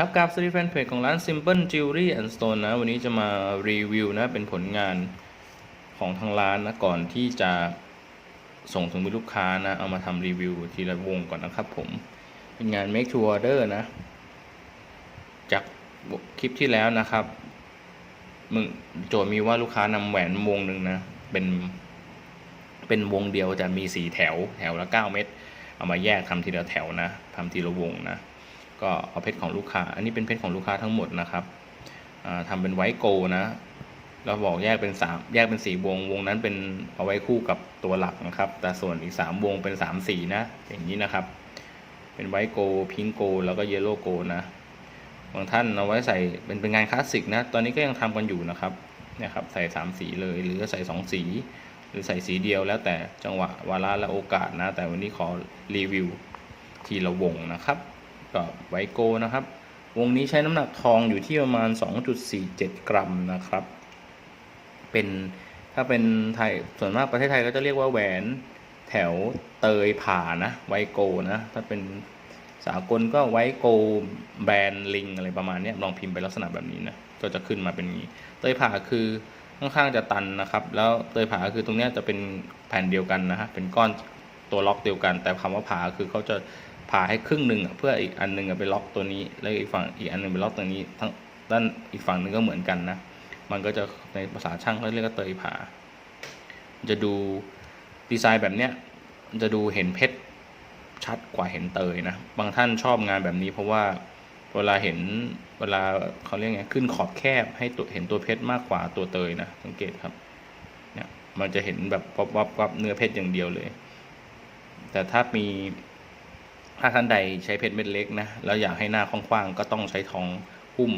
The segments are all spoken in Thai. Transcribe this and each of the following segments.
ครับกราฟสตรีแฟนเพจของร้าน Simple Jewelry and Stone นะ วันนี้จะมารีวิวนะ เป็นผลงานของทางร้านนะ ก่อนที่จะส่งถึงมือลูกค้านะ เอามาทำรีวิวทีละวงก่อนนะครับผม เป็นงาน make to order นะ จากคลิปที่แล้วนะครับ มึงโจทย์มีว่าลูกค้านำแหวนวงหนึ่งนะ เป็น เป็นวงเดียวจะมีสีแถว แถวละเก้าเม็ด เอามาแยกทำทีละแถวนะทำทีละวงนะ ก็เอาเพชรของลูกค้า อันนี้เป็นเพชรของลูกค้าทั้งหมดนะครับอ่าทำเป็นไวโกล์นะแล้วบอกแยกเป็นสามแยกเป็นสีวงวงนั้นเป็นเอาไว้คู่กับตัวหลักนะครับ แต่ส่วนอีกสามวงเป็นสามสีนะ อย่างนี้นะครับ เป็นไวโกลพิงโกลแล้วก็เยลโล่โกลนะบางท่านเอาไว้ใส่เป็นเป็นงานคลาสสิกนะ ตอนนี้ก็ยังทำกันอยู่นะครับนี่ยครับ ใส่สามสีเลยหรือใส่สองสี หรือใส่สีเดียวแล้วแต่จังหวะวาระและโอกาสนะ แต่วันนี้ขอรีวิวทีละวงนะครับ ก็ไวโกนะครับ วงนี้ใช้น้ำหนักทองอยู่ที่ประมาณ 2.47 กรัมนะครับ เป็นถ้าเป็นไทยส่วนมากประเทศไทยก็จะเรียกว่าแหวนแถวเตยผ่านะไวโกนะถ้าเป็นสากลก็ไวโกแบรนด์ลิงอะไรประมาณนี้ลองพิมพ์ไปลักษณะแบบนี้นะก็จะขึ้นมาเป็นนี้ เตยผ่าคือค่อนข้างจะตันนะครับ แล้วเตยผาคือตรงนี้จะเป็นแผ่นเดียวกันนะฮะเป็นก้อนตัวล็อกเดียวกัน แต่คำว่าผาคือเขาจะ ผ่าให้ครึ่งหนึ่งเพื่ออีกอันหนึ่งไปล็อกตัวนี้ แล้วอีกฝั่งอีกอันหนึ่งไปล็อกตัวนี้ทั้งด้านอีกฝั่งหนึ่งก็เหมือนกันนะ มันก็จะในภาษาช่างเขาเรียกว่าเตยผ่า จะดูดีไซน์แบบเนี้ยจะดูเห็นเพชรชัดกว่าเห็นเตยนะ บางท่านชอบงานแบบนี้เพราะว่าเวลาเห็นเวลาเขาเรียกไงขึ้นขอบแคบให้ตัวเห็นตัวเพชรมากกว่าตัวเตยนะสังเกตครับเนี่ยมันจะเห็นแบบวับวับวับเนื้อเพชรอย่างเดียวเลย แต่ถ้ามี ถ้าท่านใดใช้เพชรเม็ดเล็กนะแล้วอยากให้หน้ากว้างๆก็ต้องใช้ทองหุ้ม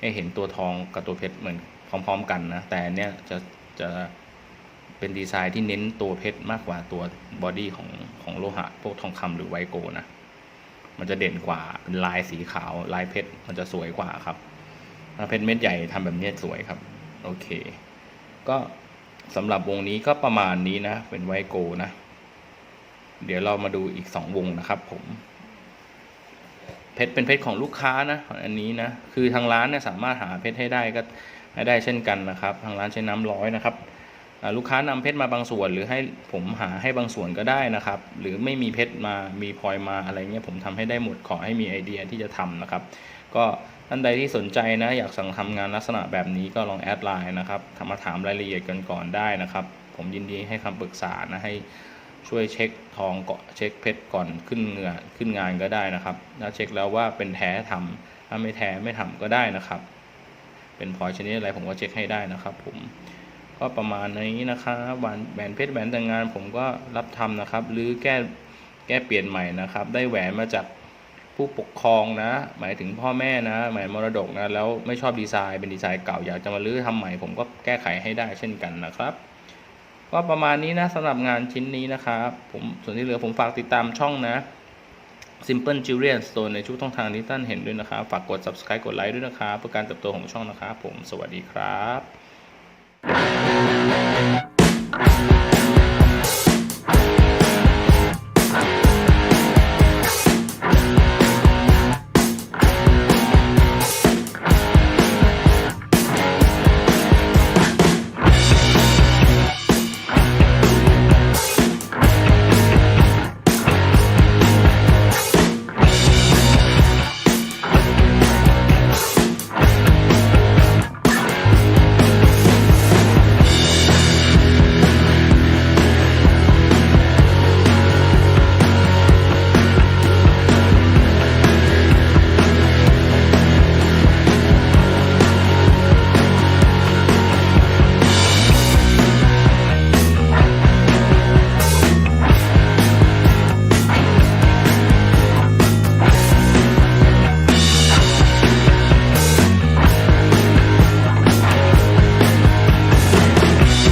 ให้เห็นตัวทองกับตัวเพชรเหมือนพร้อม ๆ กันนะแต่เนี้ยจะจะเป็นดีไซน์ที่เน้นตัวเพชรมากกว่าตัวบอดี้ของของโลหะพวกทองคำหรือไวโกนะมันจะเด่นกว่าเป็นลายสีขาวลายเพชรมันจะสวยกว่าครับถ้าเพชรเม็ดใหญ่ทำแบบเนี้ยสวยครับ โอเค ก็สำหรับวงนี้ก็ประมาณนี้นะ เป็นไวโกนะ เดี๋ยวเรามาดูอีกสองวงนะครับ ผม เพชรเป็นเพชรของลูกค้านะ อันนี้นะ คือทางร้านเนี่ยสามารถหาเพชรให้ได้ก็ให้ได้เช่นกันนะครับ ทางร้านใช้น้ำร้อยนะครับลูกค้านำเพชรมาบางส่วน หรือให้ผมหาให้บางส่วนก็ได้นะครับ หรือไม่มีเพชรมามีพลอยมาอะไรเงี้ยผมทำให้ได้หมดขอให้มีไอเดียที่จะทำนะครับ ก็ท่านใดที่สนใจนะ อยากสั่งทำงานลักษณะแบบนี้ก็ลองแอดไลน์นะครับมาถามรายละเอียดกันก่อนได้นะครับ ผมยินดีให้คำปรึกษานะให้ ช่วยเช็คทองก่อนเช็คเพชรก่อนขึ้นเงือขึ้นงานก็ได้นะครับถ้าเช็คแล้วว่าเป็นแท้ทำถ้าไม่แท้ไม่ทำก็ได้นะครับ เป็นพลอยชนิดอะไรผมก็เช็คให้ได้นะครับ ผมก็ประมาณนี้นะครับแหวนแหวนเพชรแหวนแต่งงานผมก็รับทำนะครับ หรือแก้แก้เปลี่ยนใหม่นะครับ ได้แหวนมาจากผู้ปกครองนะ หมายถึงพ่อแม่นะหมายมรดกนะแล้วไม่ชอบดีไซน์เป็นดีไซน์เก่าอยากจะมาลื้อทำใหม่ผมก็แก้ไขให้ได้เช่นกันนะครับ ก็ประมาณนี้นะสำหรับงานชิ้นนี้นะครับผมส่วนที่เหลือผมฝากติดตามช่องนะ Simple Jewelry and Stone ในทุกช่องทางที่ท่านเห็นด้วยนะครับ ฝากกด subscribe กดไลค์ด้วยนะครับเพื่อการเติบโตของช่องนะครับ ผมสวัสดีครับ